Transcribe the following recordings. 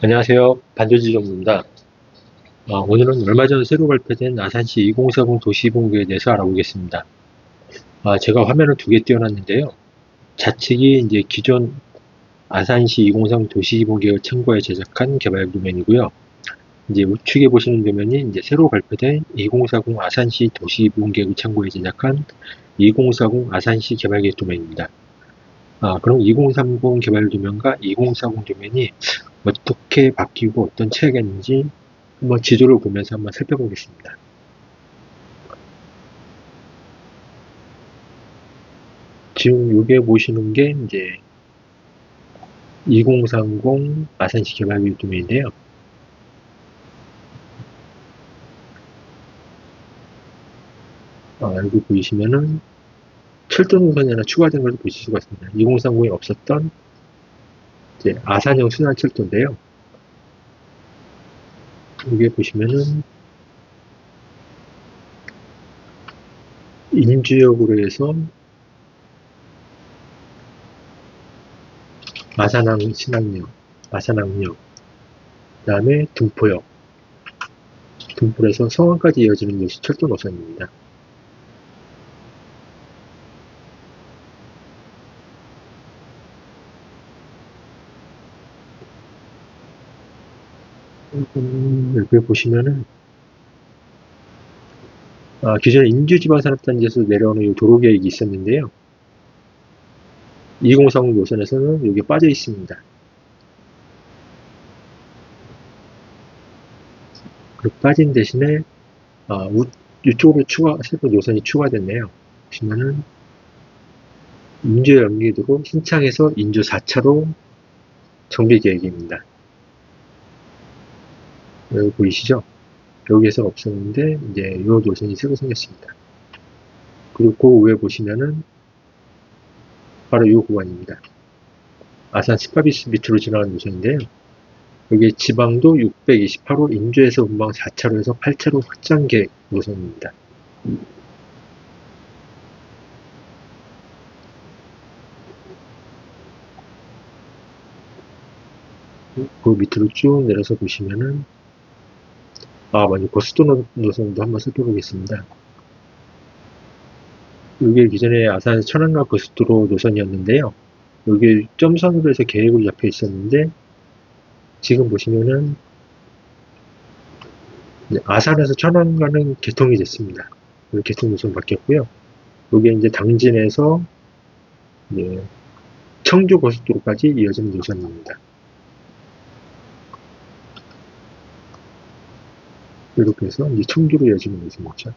안녕하세요. 반도지 정보입니다. 어, 오늘은 얼마 전 새로 발표된 아산시 2040 도시본부에 대해서 알아보겠습니다. 아, 제가 화면을 두 개 띄워놨는데요. 좌측이 이제 기존 아산시 2030 도시본계획 참고에 제작한 개발 도면이고요. 이제 우측에 보시는 도면이 이제 새로 발표된 2040 아산시 도시본계획 참고에 제작한 2040 아산시 개발계획 도면입니다. 아, 그럼 2030 개발 도면과 2040 도면이 어떻게 바뀌고 어떤 차이가 있는지 한번 지도를 보면서 한번 살펴보겠습니다. 지금 여기에 보시는 게 이제 2030 아산시 개발계획 도면인데요. 아, 여기 보시면은 철도 노선이 하나 추가된 걸 보실 수가 있습니다. 2030에 없었던 이제 아산형 순환철도인데요. 여기 보시면은 인주역으로 해서 마산항 신항역, 마산항역, 그 다음에 등포역, 등포에서 성안까지 이어지는 것이 철도 노선입니다. 여기 보시면은 아, 기존에 인주지방산업단지에서 내려오는 이 도로 계획이 있었는데요. 2030 노선에서는 여기 빠져 있습니다. 그 빠진 대신에 아, 우, 이쪽으로 추가 새로 노선이 추가됐네요. 보시면은 인주 연기도로 신창에서 인주 4차로 정비 계획입니다. 여기 보이시죠? 여기에서 없었는데 이제 이 노선이 새로 생겼습니다. 그리고 그 위에 보시면은 바로 이 구간입니다. 아산 스파비스 밑으로 지나가는 노선인데요. 여기 지방도 628호 인주에서 분방 4차로에서 8차로 확장 계획 노선입니다. 그 밑으로 쭉 내려서 보시면은 아, 맞아요. 고속도로 노선도 한번 살펴보겠습니다. 이게 기존에 아산 천안과 고속도로 노선이었는데요. 여기 점선으로 해서 계획으로 잡혀 있었는데, 지금 보시면은, 아산에서 천안 가는 개통이 됐습니다. 개통 노선 바뀌었고요. 여기 이제 당진에서, 청주 고속도로까지 이어지는 노선입니다. 이렇게 해서 이제 청주로 이어지는 노선이죠.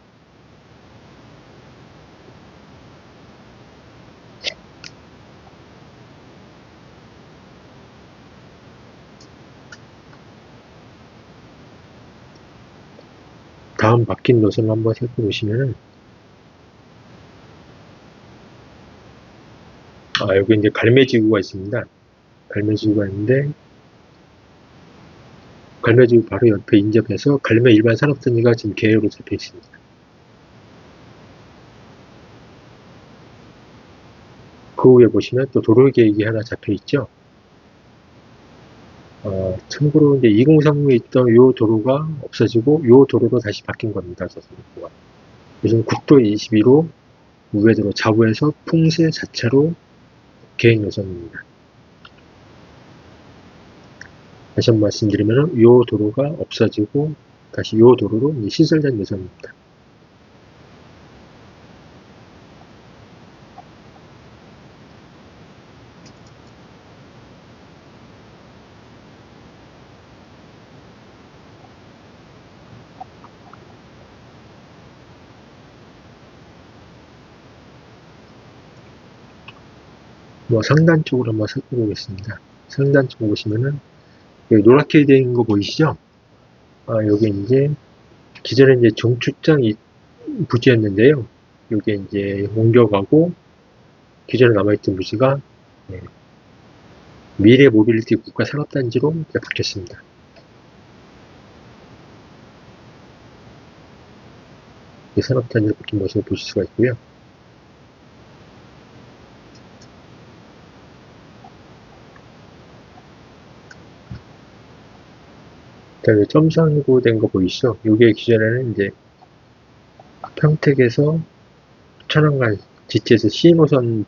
다음 바뀐 노선을 한번 살펴보시면은 아 여기 이제 갈매지구가 있습니다. 갈매지구가 있는데 갈매지구 바로 옆에 인접해서 갈매 일반 산업단지가 지금 계획으로 잡혀 있습니다. 그 위에 보시면 또 도로 계획이 하나 잡혀 있죠. 어, 참고로 이제 2030에 있던 이 도로가 없어지고 이 도로로 다시 바뀐 겁니다. 요즘 국도 21호 우회도로 좌우에서 풍세 4차로 계획 노선입니다. 다시 한번 말씀드리면 이 도로가 없어지고 다시 이 도로로 시설된 노선입니다. 뭐 상단 쪽으로 한번 살펴보겠습니다. 상단 쪽 보시면은 여기 노랗게 되어 있는 거 보이시죠? 아, 여기 이제 기존에 이제 종축장 부지였는데요. 여기 이제 옮겨가고 기존에 남아있던 부지가 네, 미래 모빌리티 국가 산업단지로 바뀌었습니다. 이 산업단지로 바뀐 모습을 보실 수가 있고요. 다음에 점상고 된 거 보이시죠? 요게 기존에는 이제 평택에서 천안간 지체에서 C노선인데요.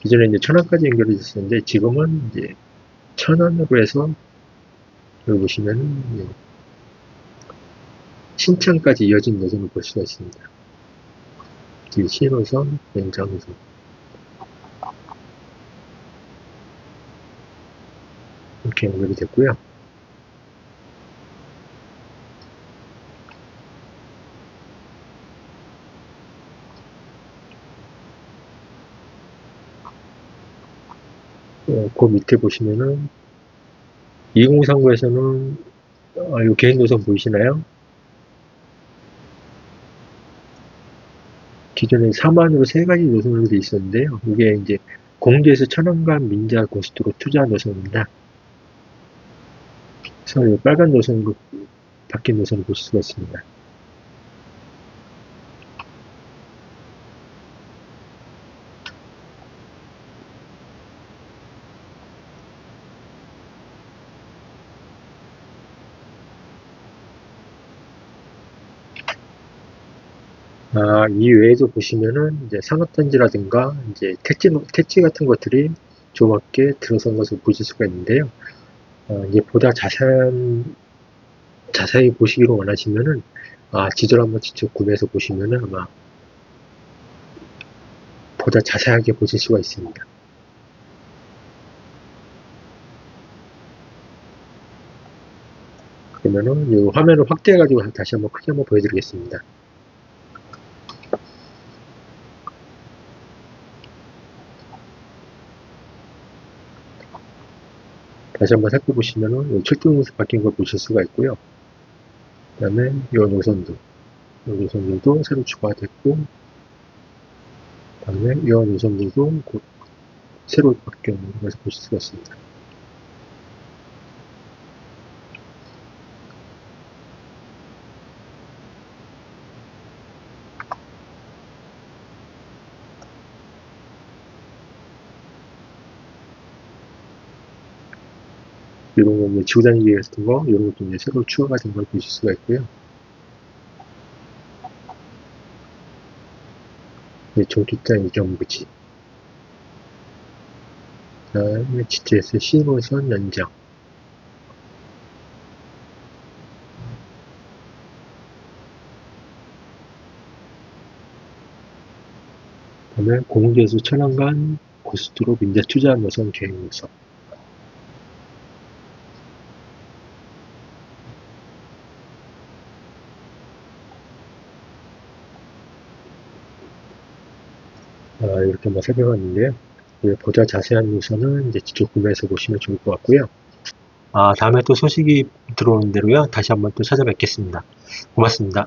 기존에 이제 천안까지 연결이 됐었는데 지금은 이제 천안으로 해서 여기 보시면은 신창까지 이어진 노선을 볼 수가 있습니다. 이 C노선, 연장노선. 이렇게 연결이 됐고요. 어, 그 밑에 보시면은 2039에서는 아, 요 개인 노선 보이시나요? 기존에 4만으로 세 가지 노선으로 되어 있었는데요. 이게 이제 공주에서 천안간 민자 고속도로 투자 노선입니다. 이 빨간 노선으로 바뀐 노선을 볼 수가 있습니다. 아, 이 외에도 보시면은 이제 산업단지라든가 이제 택지, 택지 같은 것들이 조맣게 들어선 것을 보실 수가 있는데요. 어, 이제 보다 자세한, 자세히 보시기를 원하시면은, 아, 지도를 한번 직접 구매해서 보시면은 아마 보다 자세하게 보실 수가 있습니다. 그러면은 이 화면을 확대해가지고 다시 한번 크게 한번 보여드리겠습니다. 다시 한번 살펴보시면은 이 철도용에서 바뀐 걸 보실 수가 있고요. 그 다음에 이 노선도, 이 노선들도 새로 추가됐고, 그 다음에 이 노선들도 곧 새로 바뀐 것을 보실 수가 있습니다. 이런 거, 뭐 지구 단위기 같은 거, 이런 것도 이제 새로 추가가 된 걸 보실 수가 있고요. 네, 조기장 이경부지. 그 다음에 GTS 신호선 연장. 그 다음에 공주에서 천안간 고속도로 민자 투자 노선 계획 노선. 아, 이렇게 한번 살펴봤는데요. 예, 보다 자세한 노선은 이제 직접 구매해서 보시면 좋을 것 같고요. 아, 다음에 또 소식이 들어오는 대로요. 다시 한번 또 찾아뵙겠습니다. 고맙습니다.